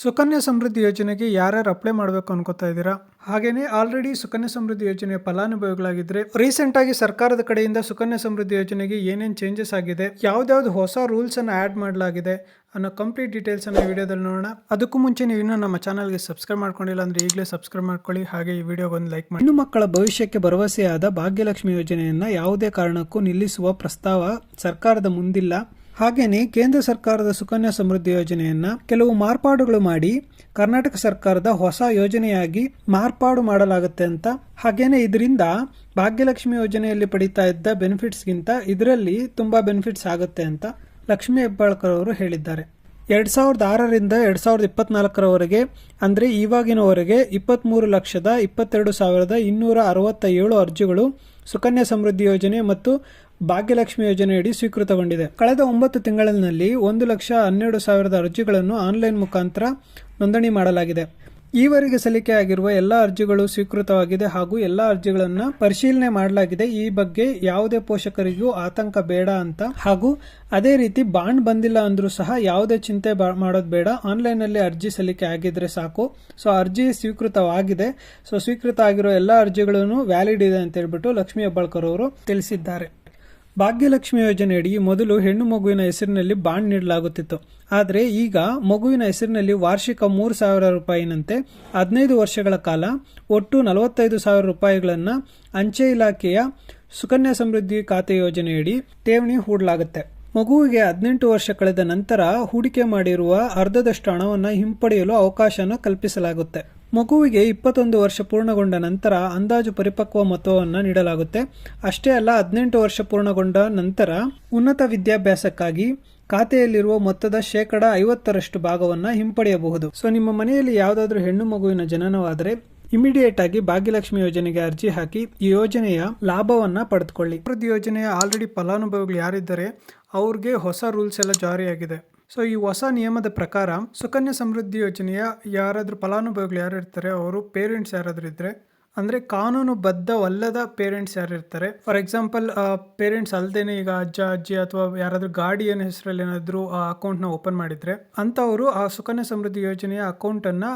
ಸುಕನ್ಯಾ ಸಮೃದ್ಧಿ ಯೋಜನೆಗೆ ಯಾರ್ಯಾರು ಅಪ್ಲೈ ಮಾಡಬೇಕು ಅನ್ಕೋತಾ ಇದ್ದೀರಾ? ಹಾಗೇನೆ ಆಲ್ರೆಡಿ ಸುಕನ್ಯಾ ಸಮೃದ್ಧಿ ಯೋಜನೆಯ ಫಲಾನುಭವಿಗಳಾಗಿದ್ರೆ ರೀಸೆಂಟ್ ಆಗಿ ಸರ್ಕಾರದ ಕಡೆಯಿಂದ ಸುಕನ್ಯಾ ಸಮೃದ್ಧಿ ಯೋಜನೆಗೆ ಏನೇನು ಚೇಂಜಸ್ ಆಗಿದೆ ಯಾವ್ದಾವ್ದು ಹೊಸ ರೂಲ್ಸ್ ಅನ್ನು ಆಡ್ ಮಾಡಲಾಗಿದೆ ಅನ್ನೋ ಕಂಪ್ಲೀಟ್ ಡೀಟೇಲ್ಸ್ ಅನ್ನ ವಿಡಿಯೋದಲ್ಲಿ ನೋಡೋಣ. ಅದಕ್ಕೂ ಮುಂಚೆ ನೀವು ಇನ್ನೂ ನಮ್ಮ ಚಾನಲ್ಗೆ ಸಬ್ಸ್ಕ್ರೈಬ್ ಮಾಡ್ಕೊಂಡಿಲ್ಲ ಅಂದ್ರೆ ಈಗಲೇ ಸಬ್ಸ್ಕ್ರೈಬ್ ಮಾಡ್ಕೊಳ್ಳಿ. ಹಾಗೆ ಈ ವಿಡಿಯೋಗೆ ಒಂದು ಲೈಕ್ ಮಾಡಿ. ಹೆಣ್ಣು ಮಕ್ಕಳ ಭವಿಷ್ಯಕ್ಕೆ ಭರವಸೆಯಾದ ಭಾಗ್ಯಲಕ್ಷ್ಮಿ ಯೋಜನೆಯನ್ನ ಯಾವುದೇ ಕಾರಣಕ್ಕೂ ನಿಲ್ಲಿಸುವ ಪ್ರಸ್ತಾವ ಸರ್ಕಾರದ ಮುಂದಿಲ್ಲ. ಹಾಗೇನೆ ಕೇಂದ್ರ ಸರ್ಕಾರದ ಸುಕನ್ಯಾ ಸಮೃದ್ಧಿ ಯೋಜನೆಯನ್ನ ಕೆಲವು ಮಾರ್ಪಾಡುಗಳು ಮಾಡಿ ಕರ್ನಾಟಕ ಸರ್ಕಾರದ ಹೊಸ ಯೋಜನೆಯಾಗಿ ಮಾರ್ಪಾಡು ಮಾಡಲಾಗುತ್ತೆ ಅಂತ. ಹಾಗೇನೆ ಇದರಿಂದ ಭಾಗ್ಯಲಕ್ಷ್ಮಿ ಯೋಜನೆಯಲ್ಲಿ ಪಡಿತಾ ಇದ್ದ ಬೆನಿಫಿಟ್ಸ್ಗಿಂತ ಇದರಲ್ಲಿ ತುಂಬಾ ಬೆನಿಫಿಟ್ಸ್ ಆಗುತ್ತೆ ಅಂತ ಲಕ್ಷ್ಮೀ ಹೆಬ್ಬಾಳ್ಕರ್ ಅವರು ಹೇಳಿದ್ದಾರೆ. ಎರಡ್ ಸಾವಿರದ ಆರರಿಂದ ಎರಡ್ ಸಾವಿರದ ಇಪ್ಪತ್ನಾಲ್ಕರವರೆಗೆ, ಅಂದ್ರೆ ಇವಾಗಿನವರೆಗೆ ಇಪ್ಪತ್ಮೂರು ಲಕ್ಷದ ಇಪ್ಪತ್ತೆರಡು ಸಾವಿರದ ಇನ್ನೂರ ಅರವತ್ತ ಏಳು ಅರ್ಜಿಗಳು ಸುಕನ್ಯಾ ಸಮೃದ್ಧಿ ಯೋಜನೆ ಮತ್ತು ಭಾಗ್ಯಲಕ್ಷ್ಮಿ ಯೋಜನೆಯಡಿ ಸ್ವೀಕೃತಗೊಂಡಿದೆ. ಕಳೆದ ಒಂಬತ್ತು ತಿಂಗಳಿನಲ್ಲಿ ಒಂದು ಲಕ್ಷ ಹನ್ನೆರಡು ಸಾವಿರದ ಅರ್ಜಿಗಳನ್ನು ಆನ್ಲೈನ್ ಮುಖಾಂತರ ನೋಂದಣಿ ಮಾಡಲಾಗಿದೆ. ಈವರೆಗೆ ಸಲ್ಲಿಕೆಯಾಗಿರುವ ಎಲ್ಲ ಅರ್ಜಿಗಳು ಸ್ವೀಕೃತವಾಗಿದೆ ಹಾಗೂ ಎಲ್ಲ ಅರ್ಜಿಗಳನ್ನು ಪರಿಶೀಲನೆ ಮಾಡಲಾಗಿದೆ. ಈ ಬಗ್ಗೆ ಯಾವುದೇ ಪೋಷಕರಿಗೂ ಆತಂಕ ಬೇಡ ಅಂತ ಹಾಗೂ ಅದೇ ರೀತಿ ಬಾಂಡ್ ಬಂದಿಲ್ಲ ಅಂದ್ರೂ ಸಹ ಯಾವುದೇ ಚಿಂತೆ ಮಾಡೋದು ಬೇಡ. ಆನ್ಲೈನಲ್ಲಿ ಅರ್ಜಿ ಸಲ್ಲಿಕೆ ಆಗಿದ್ರೆ ಸಾಕು. ಸೊ, ಅರ್ಜಿ ಸ್ವೀಕೃತವಾಗಿದೆ. ಸೊ, ಸ್ವೀಕೃತ ಆಗಿರೋ ಎಲ್ಲ ಅರ್ಜಿಗಳನ್ನು ವ್ಯಾಲಿಡ್ ಇದೆ ಅಂತ ಹೇಳ್ಬಿಟ್ಟು ಲಕ್ಷ್ಮೀ ಹೆಬ್ಬಾಳ್ಕರ್ ಅವರು ತಿಳಿಸಿದ್ದಾರೆ. ಭಾಗ್ಯಲಕ್ಷ್ಮಿ ಯೋಜನೆಯಡಿ ಮೊದಲು ಹೆಣ್ಣು ಮಗುವಿನ ಹೆಸರಿನಲ್ಲಿ ಬಾಂಡ್ ನೀಡಲಾಗುತ್ತಿತ್ತು. ಆದರೆ ಈಗ ಮಗುವಿನ ಹೆಸರಿನಲ್ಲಿ ವಾರ್ಷಿಕ ಮೂರು ಸಾವಿರ ರೂಪಾಯಿನಂತೆ ಹದಿನೈದು ವರ್ಷಗಳ ಕಾಲ ಒಟ್ಟು ನಲವತ್ತೈದು ಸಾವಿರ ರೂಪಾಯಿಗಳನ್ನು ಅಂಚೆ ಇಲಾಖೆಯ ಸುಕನ್ಯಾ ಸಮೃದ್ಧಿ ಖಾತೆ ಯೋಜನೆಯಡಿ ಠೇವಣಿ ಹೂಡಲಾಗುತ್ತೆ. ಮಗುವಿಗೆ ಹದಿನೆಂಟು ವರ್ಷ ಕಳೆದ ನಂತರ ಹೂಡಿಕೆ ಮಾಡಿರುವ ಅರ್ಧದಷ್ಟು ಹಣವನ್ನು ಹಿಂಪಡೆಯಲು ಅವಕಾಶನ ಕಲ್ಪಿಸಲಾಗುತ್ತೆ. ಮಗುವಿಗೆ ಇಪ್ಪತ್ತೊಂದು ವರ್ಷ ಪೂರ್ಣಗೊಂಡ ನಂತರ ಅಂದಾಜು ಪರಿಪಕ್ವ ಮೊತ್ತವನ್ನು ನೀಡಲಾಗುತ್ತೆ. ಅಷ್ಟೇ ಅಲ್ಲ, ಹದಿನೆಂಟು ವರ್ಷ ಪೂರ್ಣಗೊಂಡ ನಂತರ ಉನ್ನತ ವಿದ್ಯಾಭ್ಯಾಸಕ್ಕಾಗಿ ಖಾತೆಯಲ್ಲಿರುವ ಮೊತ್ತದ ಶೇಕಡ ಐವತ್ತರಷ್ಟು ಭಾಗವನ್ನು ಹಿಂಪಡೆಯಬಹುದು. ಸೊ ನಿಮ್ಮ ಮನೆಯಲ್ಲಿ ಯಾವುದಾದ್ರೂ ಹೆಣ್ಣು ಮಗುವಿನ ಜನನವಾದರೆ ಇಮಿಡಿಯೇಟ್ ಆಗಿ ಭಾಗ್ಯಲಕ್ಷ್ಮಿ ಯೋಜನೆಗೆ ಅರ್ಜಿ ಹಾಕಿ ಈ ಯೋಜನೆಯ ಲಾಭವನ್ನ ಪಡೆದುಕೊಳ್ಳಿ. ಯೋಜನೆಯ ಆಲ್ರೆಡಿ ಫಲಾನುಭವಿಗಳು ಯಾರಿದ್ದಾರೆ, ಅವ್ರಿಗೆ ಹೊಸ ರೂಲ್ಸ್ ಎಲ್ಲ ಜಾರಿಯಾಗಿದೆ. ಸೊ ಈ ಹೊಸ ನಿಯಮದ ಪ್ರಕಾರ ಸುಕನ್ಯಾ ಸಮೃದ್ಧಿ ಯೋಜನೆಯ ಯಾರಾದರೂ ಫಲಾನುಭವಿಗಳು ಯಾರು ಇರ್ತಾರೆ ಅವರು ಪೇರೆಂಟ್ಸ್ ಯಾರಾದರೂ ಇದ್ರೆ ಅಂದ್ರೆ ಕಾನೂನುಬದ್ಧವಲ್ಲದ ಪೇರೆಂಟ್ಸ್ ಯಾರು ಇರ್ತಾರೆ ಫಾರ್ ಎಕ್ಸಾಂಪಲ್ ಪೇರೆಂಟ್ಸ್ ಅಲ್ದೇನೆ ಈಗ ಅಜ್ಜ, ಅಜ್ಜಿ ಅಥವಾ ಯಾರಾದರೂ ಗಾರ್ಡಿಯನ್ ಹೆಸರಲ್ಲಿ ಏನಾದರೂ ಆ ಅಕೌಂಟ್ನ ಓಪನ್ ಮಾಡಿದರೆ, ಅಂಥವರು ಆ ಸುಕನ್ಯಾ ಸಮೃದ್ಧಿ ಯೋಜನೆಯ ಅಕೌಂಟನ್ನು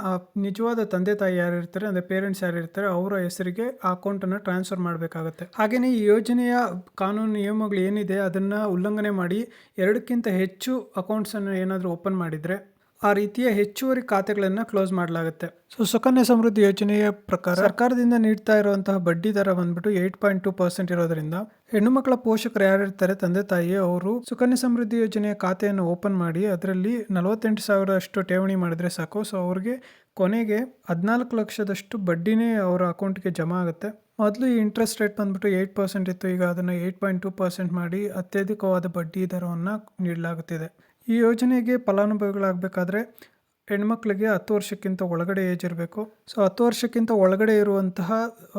ನಿಜವಾದ ತಂದೆ ತಾಯಿ ಯಾರು ಇರ್ತಾರೆ ಅಂದ್ರೆ ಪೇರೆಂಟ್ಸ್ ಯಾರು ಇರ್ತಾರೆ ಅವರ ಹೆಸರಿಗೆ ಆ ಅಕೌಂಟನ್ನು ಟ್ರಾನ್ಸ್ಫರ್ ಮಾಡಬೇಕಾಗುತ್ತೆ. ಹಾಗೆಯೇ ಈ ಯೋಜನೆಯ ಕಾನೂನು ನಿಯಮಗಳು ಏನಿದೆ, ಅದನ್ನು ಉಲ್ಲಂಘನೆ ಮಾಡಿ ಎರಡಕ್ಕಿಂತ ಹೆಚ್ಚು ಅಕೌಂಟ್ಸನ್ನು ಏನಾದರೂ ಓಪನ್ ಮಾಡಿದ್ರೆ ಆ ರೀತಿಯ ಹೆಚ್ಚುವರಿ ಖಾತೆಗಳನ್ನು ಕ್ಲೋಸ್ ಮಾಡಲಾಗುತ್ತೆ. ಸೊ ಸುಕನ್ಯಾ ಸಮೃದ್ಧಿ ಯೋಜನೆಯ ಪ್ರಕಾರ ಸರ್ಕಾರದಿಂದ ನೀಡ್ತಾ ಇರುವಂತಹ ಬಡ್ಡಿ ದರ ಬಂದ್ಬಿಟ್ಟು ಏಟ್ ಪಾಯಿಂಟ್ ಟೂ ಪರ್ಸೆಂಟ್ ಇರೋದ್ರಿಂದ ಹೆಣ್ಣು ಮಕ್ಕಳ ಪೋಷಕರು ಯಾರಿರ್ತಾರೆ? ತಂದೆ ತಾಯಿ ಅವರು ಸುಕನ್ಯಾ ಸಮೃದ್ಧಿ ಯೋಜನೆಯ ಖಾತೆಯನ್ನು ಓಪನ್ ಮಾಡಿ ಅದರಲ್ಲಿ ನಲವತ್ತೆಂಟು ಸಾವಿರ ಅಷ್ಟು ಠೇವಣಿ ಮಾಡಿದ್ರೆ ಸಾಕು. ಸೊ ಅವ್ರಿಗೆ ಕೊನೆಗೆ ಹದಿನಾಲ್ಕು ಲಕ್ಷದಷ್ಟು ಬಡ್ಡಿನೇ ಅವರ ಅಕೌಂಟ್ಗೆ ಜಮಾ ಆಗುತ್ತೆ. ಮೊದಲು ಈ ಇಂಟ್ರೆಸ್ಟ್ ರೇಟ್ ಬಂದ್ಬಿಟ್ಟು ಏಯ್ಟ್ ಪರ್ಸೆಂಟ್ ಇತ್ತು. ಈಗ ಅದನ್ನು ಏಯ್ಟ್ ಪಾಯಿಂಟ್ ಟೂ ಪರ್ಸೆಂಟ್ ಮಾಡಿ ಅತ್ಯಧಿಕವಾದ ಬಡ್ಡಿ ದರವನ್ನು ನೀಡಲಾಗುತ್ತಿದೆ ಈ ಯೋಜನೆಗೆ ಫಲಾನುಭವಿಗಳಾಗಬೇಕಾದ್ರೆ ಹೆಣ್ಮಕ್ಳಿಗೆ ಹತ್ತು ವರ್ಷಕ್ಕಿಂತ ಒಳಗಡೆ ಏಜ್ ಇರಬೇಕು. ಸೊ ಹತ್ತು ವರ್ಷಕ್ಕಿಂತ ಒಳಗಡೆ ಇರುವಂತಹ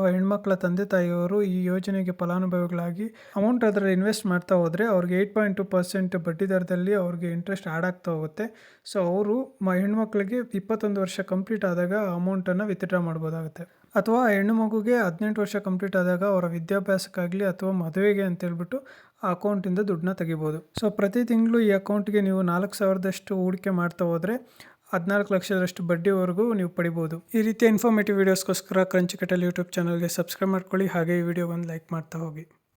ಹೆಣ್ಮಕ್ಳ ತಂದೆ ತಾಯಿಯವರು ಈ ಯೋಜನೆಗೆ ಫಲಾನುಭವಿಗಳಾಗಿ ಅಮೌಂಟ್ ಅದರಲ್ಲಿ ಇನ್ವೆಸ್ಟ್ ಮಾಡ್ತಾ ಹೋದರೆ ಅವ್ರಿಗೆ ಏಯ್ಟ್ ಪಾಯಿಂಟ್ ಟು ಪರ್ಸೆಂಟ್ ಬಡ್ಡಿ ದರದಲ್ಲಿ ಅವ್ರಿಗೆ ಇಂಟ್ರೆಸ್ಟ್ ಆ್ಯಡ್ ಆಗ್ತಾ ಹೋಗುತ್ತೆ. ಸೊ ಅವರು ಮ, ಹೆಣ್ಮಕ್ಳಿಗೆ ಇಪ್ಪತ್ತೊಂದು ವರ್ಷ ಕಂಪ್ಲೀಟ್ ಆದಾಗ ಅಮೌಂಟನ್ನು ವಿತ್ಡ್ರಾ ಮಾಡ್ಬೋದಾಗುತ್ತೆ. ಅಥವಾ ಹೆಣ್ಣು ಮಗುಗೆ ಹದಿನೆಂಟು ವರ್ಷ ಕಂಪ್ಲೀಟ್ ಆದಾಗ ಅವರ ವಿದ್ಯಾಭ್ಯಾಸಕ್ಕಾಗಲಿ ಅಥವಾ ಮದುವೆಗೆ ಅಂತೇಳ್ಬಿಟ್ಟು ಆ ಅಕೌಂಟಿಂದ ದುಡ್ಡನ್ನ ತೆಗಿಬೋದು. ಸೊ ಪ್ರತಿ ತಿಂಗಳು ಈ ಅಕೌಂಟ್ಗೆ ನೀವು ನಾಲ್ಕು ಸಾವಿರದಷ್ಟು ಹೂಡಿಕೆ ಮಾಡ್ತಾ ಹೋದರೆ ಹದಿನಾಲ್ಕು ಲಕ್ಷದಷ್ಟು ಬಡ್ಡಿವರೆಗೂ ನೀವು ಪಡಿಬೋದು. ಈ ರೀತಿಯ ಇನ್ಫಾರ್ಮೇಟಿವ್ ವೀಡಿಯೋಸ್ಗೋಸ್ಕರ ಕ್ರಂಚ್ ಕಟಲ್ ಯೂಟ್ಯೂಬ್ ಚಾನಲ್ಗೆ ಸಬ್ಸ್ಕ್ರೈಬ್ ಮಾಡ್ಕೊಳ್ಳಿ. ಹಾಗೆ ಈ ವಿಡಿಯೋ ಒಂದು ಲೈಕ್ ಮಾಡ್ತಾ ಹೋಗಿ.